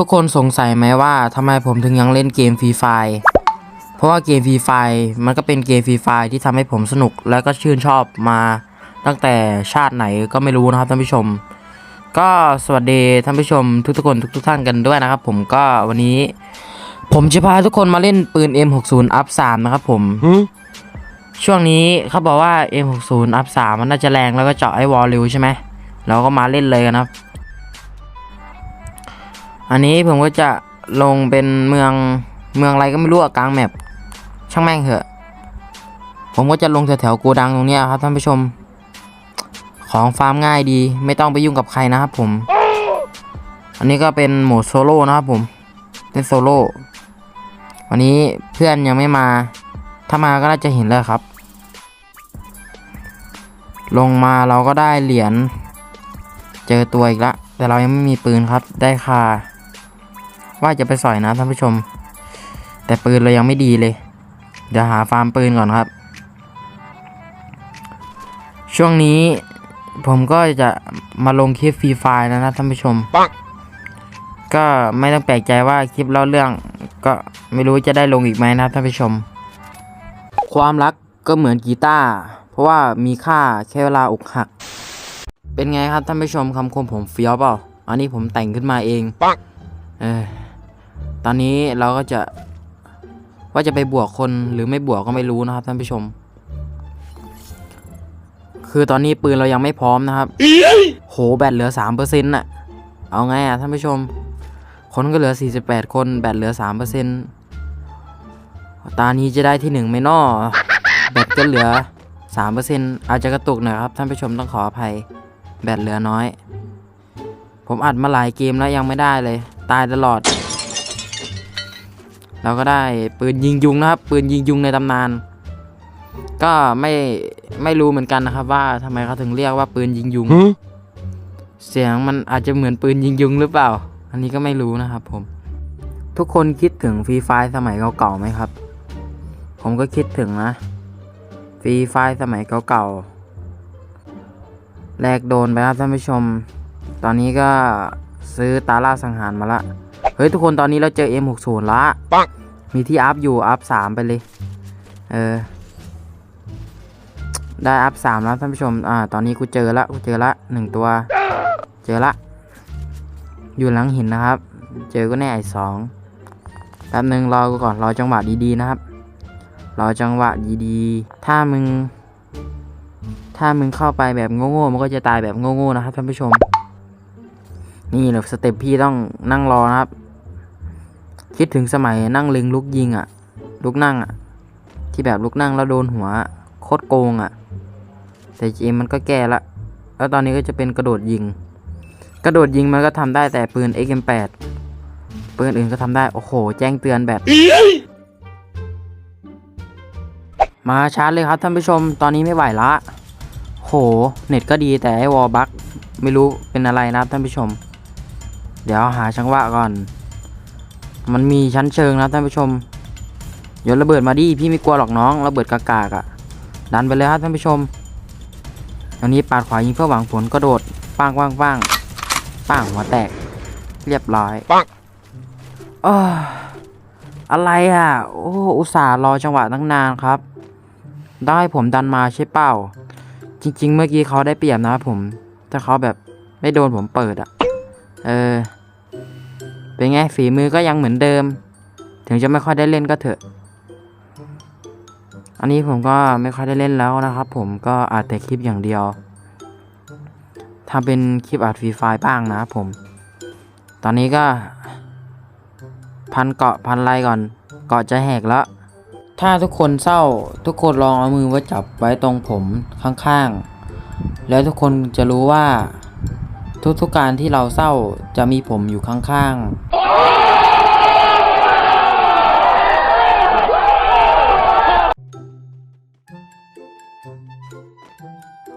ทุกคนสงสัยไหมว่าทำไมผมถึงยังเล่นเกมฟรีไฟเพราะว่าเกมฟรีไฟมันก็เป็นเกมฟรีไฟที่ทำให้ผมสนุกและก็ชื่นชอบมาตั้งแต่ชาติไหนก็ไม่รู้นะครับท่านผู้ชม ก็สวัสดีท่านผู้ชมทุกๆคนทุกๆท่านกันด้วยนะครับ ผมก็วันนี้ ผมจะพาทุกคนมาเล่นปืน M60 Up 3นะครับผมช่วงนี้เขาบอกว่า M60 Up 3มันน่าจะแรงแล้วก็เจาะไอ้วอลเร็วใช่ไหมเราก็มาเล่นเลยกันนะครับ อันนี้ผมก็จะลงเป็นเมืองเมืองอะไรก็ไม่รู้อะกลางแมปช่างแม่งเถอะ ผมก็จะลงแถวๆโกดังตรงนี้ครับท่านผู้ชม ของฟาร์มง่ายดี ไม่ต้องไปยุ่งกับใครนะครับผม อันนี้ก็เป็นโหมดโซโล่นะครับผม เป็นโซโล่ วันนี้เพื่อนยังไม่มา ถ้ามาก็น่าจะเห็นแล้วครับ ลงมาเราก็ได้เหรียญ เจอตัวอีกละ แต่เรายังไม่มีปืนครับ ได้คา ว่าจะไปสอยนะท่านผู้ชม แต่ปืนเรายังไม่ดีเลย เดี๋ยวหาฟาร์มปืนก่อนครับ ช่วงนี้ผมก็จะมาลงคลิปฟรีไฟล์แล้วนะท่านผู้ชม ก็ไม่ต้องแปลกใจว่าคลิปเล่าเรื่อง ก็ไม่รู้จะได้ลงอีกไหมนะครับท่านผู้ชม ความรักก็เหมือนกีตาร์เพราะว่ามีค่าแค่เวลาอกหัก เป็นไงครับท่านผู้ชมคำคมผมเฟี้ยวเปล่า อันนี้ผมแต่งขึ้นมาเองเออต อนนี้เราก็จะว่าจะไปบวกคนหรือไม่บวกก็ไม่รู้นะครับท่านผู้ชม คือตอนนี้ปืนเรายังไม่พร้อมนะครับ โหแบตเหลือสามเปอร์เซ็นต์น่ะเอาไงอะท่านผู้ชม คนก็เหลือสี่สิบแปดคนแบตเหลือสามเปอร์เซ็นต์ตานี้จะได้ที่หนึ่งไหม่นอแบตก็เหลือสามเปอร์เซ็นต์อาจจะกระตุกหน่อยครับท่านผู้ชมต้องขออภัย แบตเหลือน้อย ผมอัดมาหลายเกมแล้วยังไม่ได้เลย ตายตลอด เราก็ได้ปืนยิงยุงนะครับ ปืนยิงยุงในตำนาน ก็ไม่ไม่รู้เหมือนกันนะครับ ว่าทำไมเขาถึงเรียกว่าปืนยิงยุง เสียงมันอาจจะเหมือนปืนยิงยุงหรือเปล่า อันนี้ก็ไม่รู้นะครับผม ทุกคนคิดถึงฟรีไฟสมัยเก่าๆไหมครับ ผมก็คิดถึงนะฟรีไฟสมัยเก่าๆแลกโดนไปครับท่านผู้ชม ตอนนี้ก็ซื้อตาล่าสังหารมาละ เฮ้ย ทุกคนตอนนี้เราเจอ M60 ละ มีที่อัพอยู่อัพสามไปเลย เออ ได้อัพสามแล้วท่านผู้ชม อ่า ตอนนี้กูเจอละ กูเจอละหนึ่งตัว เจอละ อยู่หลังหินนะครับ เจอก็แน่ไอสองแป๊บหนึ่งรอกูก่อน รอจังหวะดีๆนะครับรอจังหวะดีๆ ถ้ามึง ถ้ามึงเข้าไปแบบโง่ๆ มันก็จะตายแบบโง่ๆนะครับท่านผู้ชม นี่แหละสเต็ปพี่ต้องนั่งรอนะครับ คิดถึงสมัยนั่งเล็งลุกยิงอะลุกนั่งอะที่แบบลุกนั่งแล้วโดนหัวโคตรโกงอะแต่เกมมันก็แก้ละ แล้วตอนนี้ก็จะเป็นกระโดดยิง กระโดดยิงมันก็ทำได้แต่ปืน XM8 ปืนอื่นก็ทำได้ โอ้โห แจ้งเตือนแบบ มาชาร์จเลยครับท่านผู้ชม ตอนนี้ไม่ไหวละ โห เน็ตก็ดีแต่ไอ้วอลบักไม่รู้เป็นอะไรนะครับท่านผู้ชม เดี๋ยวหาจังหวะก่อน มันมีชั้นเชิงนะครับท่านผู้ชมโยนระเบิดมาดิพี่ไม่กลัวหรอกน้องระเบิดกากากอะดันไปเลยครับท่านผู้ชมตอนนี้ปาดขวายิงเพื่อหวังผลกระโดดปังปังปังปังหัวแตก เรียบร้อยปังเอ้ออะไรอะ โอ้อุตส่าห์รอจังหวะตั้งนานครับ ได้ผมดันมาใช่เปล่า จริง ๆ เมื่อกี้เขาได้เปรียบนะครับผมแต่เขาแบบไม่โดนผมเปิดอะ เออ เป็นไงฝีมือก็ยังเหมือนเดิม ถึงจะไม่ค่อยได้เล่นก็เถอะ อันนี้ผมก็ไม่ค่อยได้เล่นแล้วนะครับ ผมก็อาจแต่คลิปอย่างเดียวทำเป็นคลิปอัดฟรีไฟล์บ้างนะครับผม ตอนนี้ก็ พันเกาะพันไรก่อน เกาะจะแหกแล้ว ถ้าทุกคนเศร้า ทุกคนลองเอามือไว้จับไว้ตรงผมข้างๆ แล้วทุกคนจะรู้ว่า ทุกๆการที่เราเศร้าจะมีผมอยู่ข้างๆ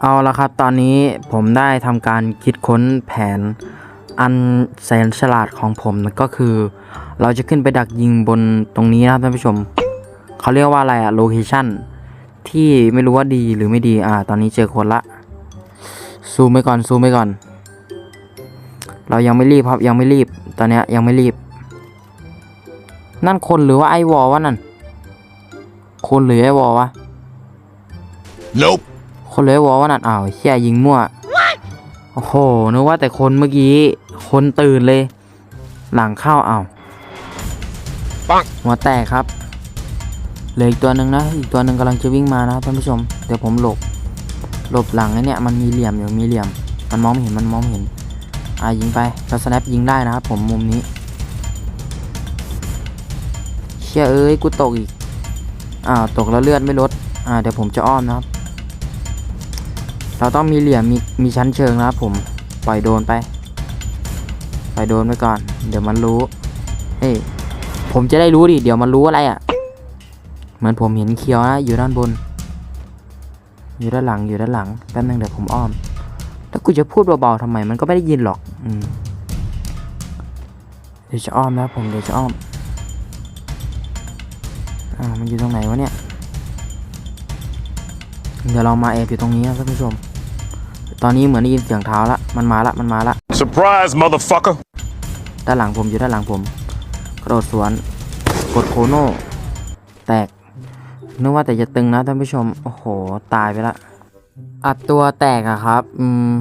เอาละครับตอนนี้ผมได้ทำการคิดค้นแผนอันแสนฉลาดของผมก็คือ เราจะขึ้นไปดักยิงบนตรงนี้นะครับท่านผู้ชม เขาเรียกว่าอะไรอะโลเคชั่นที่ไม่รู้ว่าดีหรือไม่ดี อ่า ตอนนี้เจอคนละ ซูมไปก่อน ซูมไปก่อน เรายังไม่รีบครับยังไม่รีบ ตอนเนี้ยยังไม่รีบ นั่นคนหรือว่าไอวอลวะนั่น คนหรือไอวอลวะ Nope. คนหรือไอวอลวะนั่นอ้าวเชี่ยยิงมั่ว โอ้โหนึกว่าแต่คนเมื่อกี้ คนตื่นเลย หลังเข้าอ้าวปังหัวแตกครับเหลืออีกตัวหนึ่งนะอีกตัวหนึ่งกำลังจะวิ่งมานะครับท่านผู้ชมเดี๋ยวผมหลบหลบหลังไอ้เนี่ยมันมีเหลี่ยมอยู่มีเหลี่ยม มันมองไม่เห็นมันมองไม่เห็น อ่ายิงไปเราสแนปยิงได้นะครับผมมุมนี้เชี่ยเอ้ยกูตกอีกอ่าตกแล้วเลือดไม่ลดอ่าเดี๋ยวผมจะอ้อมนะครับ เราต้องมีเหลี่ยมมีมีชั้นเชิงนะครับผมปล่อยโดนไปปล่อยโดนไปก่อน เดี๋ยวมันรู้เฮ้ยผมจะได้รู้ดิเดี๋ยวมันรู้อะไรอะ่ะ เหมือนผมเห็นเคียวนะอยู่ด้านบน อยู่ด้านหลังอยู่ด้านหลังแป๊บนึงเดี๋ยวผมอ้อม แล้วกูจะพูดเบาๆทำไมมันก็ไม่ได้ยินหรอกอืมเดี๋ยวจะอ้อมนะผมเดี๋ยวจะอ้อมอ่ามันอยู่ตรงไหนวะเนี่ยเดี๋ยวเรามาแอบอยู่ตรงนี้นะท่านผู้ชม ตอนนี้เหมือนได้ยินเสียงเท้าละ มันมาละ มันมาละ Surprise, motherfucker. ด้านหลังผมอยู่ด้านหลังผม กระโดดสวน กดโคโน่ แตก นึกว่าแต่จะตึงนะท่านผู้ชม โอ้โห ตายไปละ อัดตัวแตกอะครับ อืม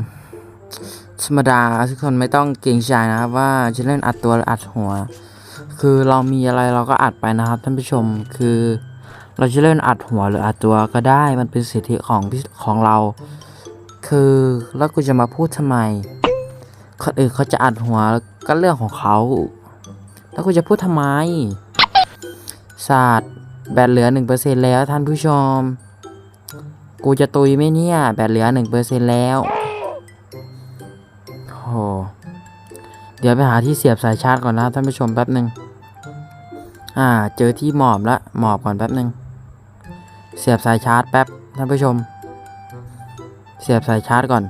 ธรรมดาทุกคนไม่ต้องเกรงใจนะครับว่าจะเล่นอัดตัวหรืออัดหัว คือเรามีอะไรเราก็อัดไปนะครับท่านผู้ชม คือเราจะเล่นอัดหัวหรืออัดตัวก็ได้ มันเป็นสิทธิของของเรา คือแล้วกูจะมาพูดทำไม คนอื่นเขาจะอัดหัวก็เรื่องของเขา แล้วกูจะพูดทำไมศาสตร์แบตเหลือหนึ่งเปอร์เซ็นแล้วท่านผู้ชม กูจะตุยไหมเนี่ย แบตเหลือหนึ่งเปอร์เซ็นแล้วโอเดี๋ยวไปหาที่เสียบสายชาร์จก่อนนะท่านผู้ชมแป๊บหนึ่งอ่า เจอที่หมอบละหมอบก่อนแป๊บหนึ่งเสียบสายชาร์จแป๊บท่านผู้ชม เสียบสายชาร์จก่อน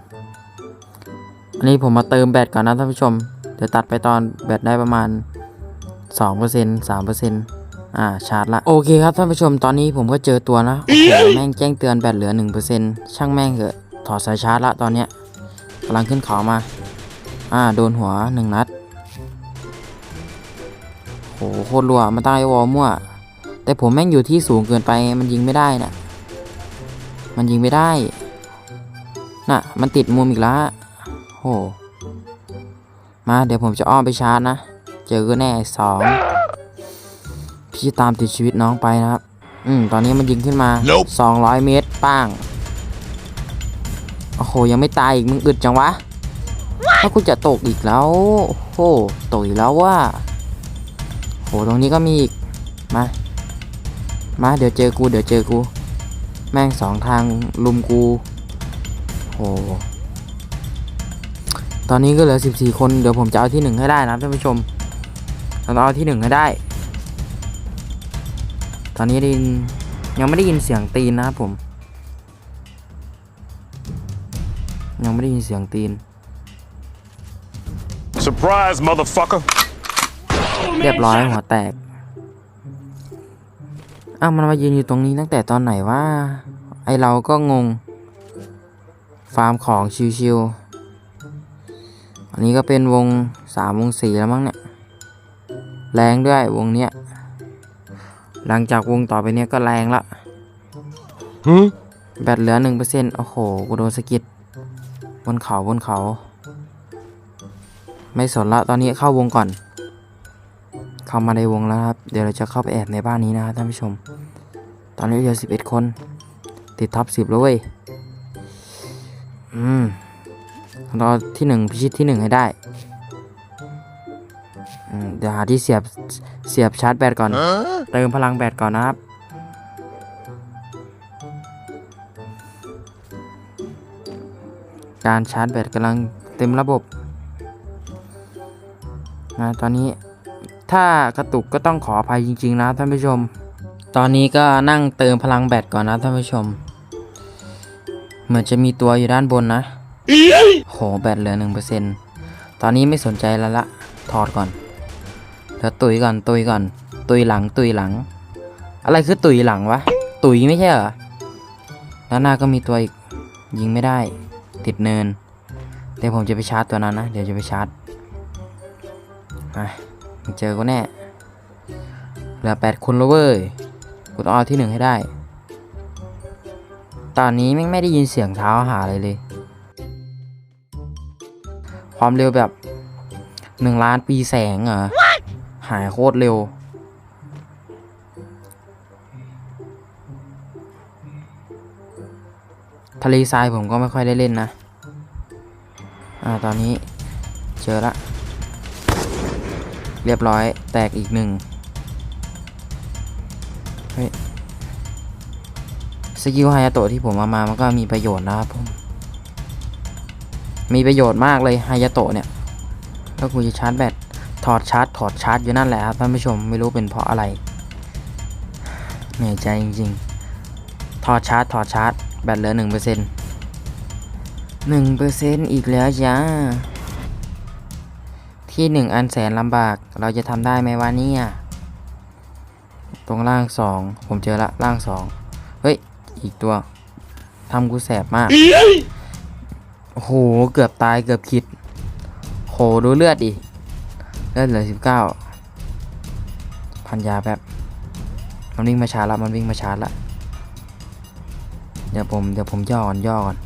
อันนี้ผมมาเติมแบตก่อนนะท่านผู้ชม เดี๋ยวตัดไปตอนแบตได้ประมาณ2% 3% อ่าชาร์จละ โอเคครับท่านผู้ชมตอนนี้ผมก็เจอตัวนะโอ้โหแม่งแจ้งเตือนแบตเหลือ 1%ช่างแม่งเถอะถอดสายชาร์จละตอนเนี้ยกำลังขึ้นเขามา อ่า โดนหัว1นัดโหโคตรรัวมาตั้งไอวอลมั่ว แต่ผมแม่งอยู่ที่สูงเกินไปมันยิงไม่ได้นะมันยิงไม่ได้ น่ะ มันติดมุมอีกแล้วโหมาเดี๋ยวผมจะอ้อมไปชาร์จนะ เจอแน่สอง พี่ตามติดชีวิตน้องไปนะครับ อืม ตอนนี้มันยิงขึ้นมา Nope 200 เมตรป้าง โอ้โห ยังไม่ตายอีก มึงอึดจังวะ ถ้ากูจะตกอีกแล้ว โอ้โห ตกอีกแล้วว่าโห ตรงนี้ก็มีอีก มา มา เดี๋ยวเจอกู เดี๋ยวเจอกู แม่งสองทางลุมกู โห ตอนนี้ก็เหลือ 14 คน เดี๋ยวผมจะเอาที่หนึ่งให้ได้นะท่านผู้ชมเราต้องเอาที่หนึ่งให้ได้ต อนนี้ได้ยินยังไม่ได้ยินเสียงตีนนะครับผม ยังไม่ได้ยินเสียงตีน Surprise, motherfucker. เรียบร้อยหัวแตกอ้าวมันมายืนอยู่ตรงนี้ตั้งแต่ตอนไหนว่า ไอเราก็งง ฟาร์มของชิวๆอันนี้ก็เป็นวงสามวงสี่แล้วมั้งเนี่ย แรงด้วยวงเนี้ย หลังจากวงต่อไปเนี้ยก็แรงละ Huh? แบตเหลือหนึ่งเปอร์เซ็นต์โอ้โหกูโดนสะกิดบนเขาบนเขา ไม่สนละตอนนี้เข้าวงก่อน เข้ามาในวงแล้วนะครับ เดี๋ยวเราจะเข้าไปแอบในบ้านนี้นะครับท่านผู้ชม ตอนนี้เหลือสิบเอ็ดคน ติดท็อปสิบแล้วเว้ย อืมเราที่หนึ่งพิชิตที่หนึ่งให้ได้ อืมเดี๋ยวหาที่เสียบเสียบชาร์จแบตก่อน Huh? เติมพลังแบตก่อนนะครับ การชาร์จแบตกำลังเต็มระบบนะตอนนี้ถ้ากระตุกก็ต้องขออภัยจริง ๆ นะท่านผู้ชม ตอนนี้ก็นั่งเติมพลังแบตก่อนนะท่านผู้ชม เหมือนจะมีตัวอยู่ด้านบนนะโหแบตเหลือหนึ่งเปอร์เซ็นตอนนี้ไม่สนใจแล้วละถอดก่อน เดี๋ยวตุยก่อนตุยก่อน ตุยหลังตุยหลัง อะไรคือตุยหลังวะ ตุยไม่ใช่เหรอด้านหน้าก็มีตัวอีกยิงไม่ได้ ติดเนิน เดี๋ยวผมจะไปชาร์จตัวนั้นนะ เดี๋ยวจะไปชาร์จไปมึงเจอกูแน่เหลือแปดคนแล้วเว้ยกูต้องเอาที่หนึ่งให้ได้ ตอนนี้แม่ไม่ได้ยินเสียงเท้าหาอะไรเลย ความเร็วแบบหนึ่งล้านปีแสงเหรอ หายโคตรเร็ว ทะเลทรายผมก็ไม่ค่อยได้เล่นนะ อ่า ตอนนี้เจอละ เรียบร้อยแตกอีกหนึ่งเฮ้ยสกิลไฮยาโตะที่ผมเอามา มันก็มีประโยชน์นะครับผม มีประโยชน์มากเลยไฮยาโตะเนี่ยถ้ากูจะชาร์จแบต ถอดชาร์จถอดชาร์จอยู่นั่นแหละครับท่านผู้ชมไม่รู้เป็นเพราะอะไรเหนื่อยใจจริงๆ ถอดชาร์จถอดชาร์จแบตเหลือหนึ่งเปอร์เซ็นต์หนึ่งเปอร์เซ็นต์อีกแล้วจ้าที่หนึ่งอันแสนลำบากเราจะทำได้ไหมวะเนี่ย ตรงล่างสองผมเจอละล่างสองเฮ้ย อีกตัวทำกูแสบมากโอ้โห เกือบตายเกือบคิดโหดูเลือดดิ เลือดเหลือสิบเก้าพันยาแบบมันวิ่งมาชาร์จละมันวิ่งมาชาร์จละเดี๋ยวผมเดี๋ยวผมย่อก่อนย่อก่อน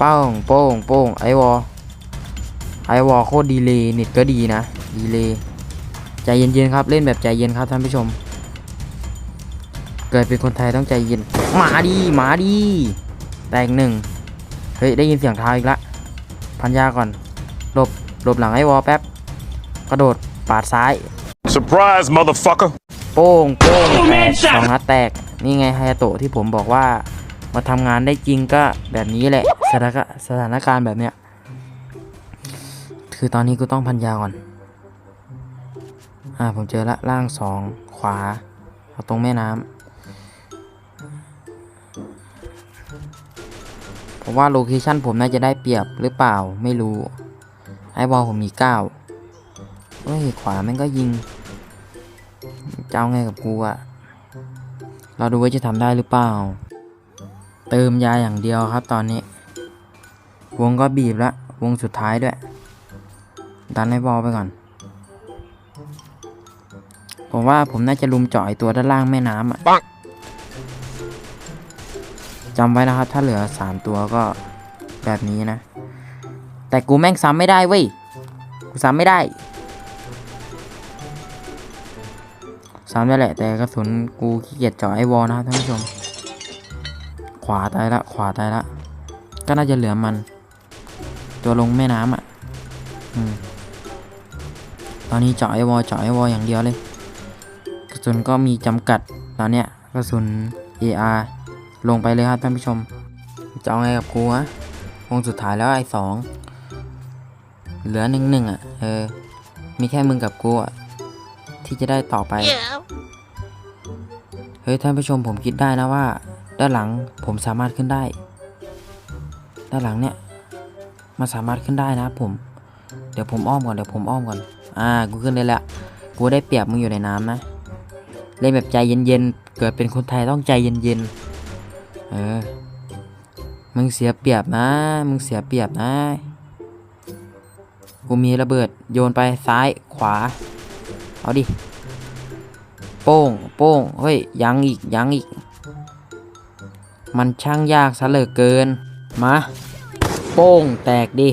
ป้งโป้งโป้งไอวอไอวอโคตรดีเลยเน็ตก็ดีนะดีเลยใจเย็นๆครับ เล่นแบบใจเย็นครับท่านผู้ชม เกิดเป็นคนไทยต้องใจเย็นหมาดีหมาดีแตกหนึ่ง เฮ้ย ได้ยินเสียงเท้าอีกละ พันยาก่อน หลบ หลบหลังไอวอแป๊บ กระโดด ปาดซ้าย Surprise, motherfucker. โป้ง โป้งแตกสองนัดแตก นี่ไงไฮยาโตะที่ผมบอกว่า มาทำงานได้จริงก็แบบนี้แหละ สถานการณ์สถานการณ์แบบเนี้ย คือตอนนี้กูต้องพันยาก่อน อ่า ผมเจอละล่างสอง ขวา เอาตรงแม่น้ำ ผมว่าโลเคชันผมน่าจะได้เปรียบหรือเปล่าไม่รู้ไอบอลผมมีเก้าเฮ้ยขวาแม่งก็ยิงจะเอาไงกับกูอะเราดูว่าจะทำได้หรือเปล่า เติมยาอย่างเดียวครับตอนนี้ วงก็บีบแล้ววงสุดท้ายด้วย ดันให้บอลไปก่อน ผมว่าผมน่าจะลุมเจาะไอตัวด้านล่างแม่น้ำอะ จำไว้นะครับ ถ้าเหลือสามตัวก็แบบนี้นะ แต่กูแม่งซ้ำไม่ได้เว้ย กูซ้ำไม่ได้ ซ้ำได้แหละ แต่กระสุนกูขี้เกียจเจาะไอวอลนะครับท่านผู้ชม ขวาตายละ ขวาตายละ ก็น่าจะเหลือมัน ตัวลงแม่น้ำอะ อืม ตอนนี้เจาะไอวอลเจาะไอวอลอย่างเดียวเลย กระสุนก็มีจำกัดตอนเนี้ยกระสุน AR ลงไปเลยครับท่านผู้ชม จะเอาไงกับกูฮะวงสุดท้ายแล้วไอ้สองเหลือหนึ่งหนึ่งอะเออ มีแค่มึงกับกูอะที่จะได้ต่อไป เฮ้ยท่านผู้ชมผมคิดได้นะว่า ด้านหลังผมสามารถขึ้นได้ ด้านหลังเนี่ยมันสามารถขึ้นได้นะผม เดี๋ยวผมอ้อมก่อนเดี๋ยวผมอ้อมก่อน อ่า กูขึ้นได้แล้วกูได้เปรียบมึงอยู่ในน้ำนะ เล่นแบบใจเย็นๆ เกิดเป็นคนไทยต้องใจเย็นๆ เออ มึงเสียเปรียบนะ มึงเสียเปรียบนะ กูมีระเบิดโยนไปซ้ายขวา เอาดิ โป้ง โป้ง เฮ้ย ยังอีก ยังอีก มันช่างยากซะเหลือเกิน มา โป้งแตกดิ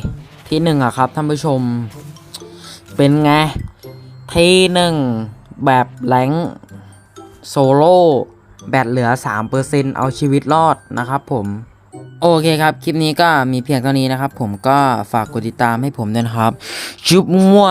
ที่หนึ่งอะครับท่านผู้ชม เป็นไง ที่หนึ่งแบบแรงโซโล่ แบตเหลือ 3%เอาชีวิตรอดนะครับผม โอเคครับ คลิปนี้ก็มีเพียงเท่านี้นะครับ ผมก็ฝากกดติดตามให้ผมด้วยนะครับ จุ๊บมั่ว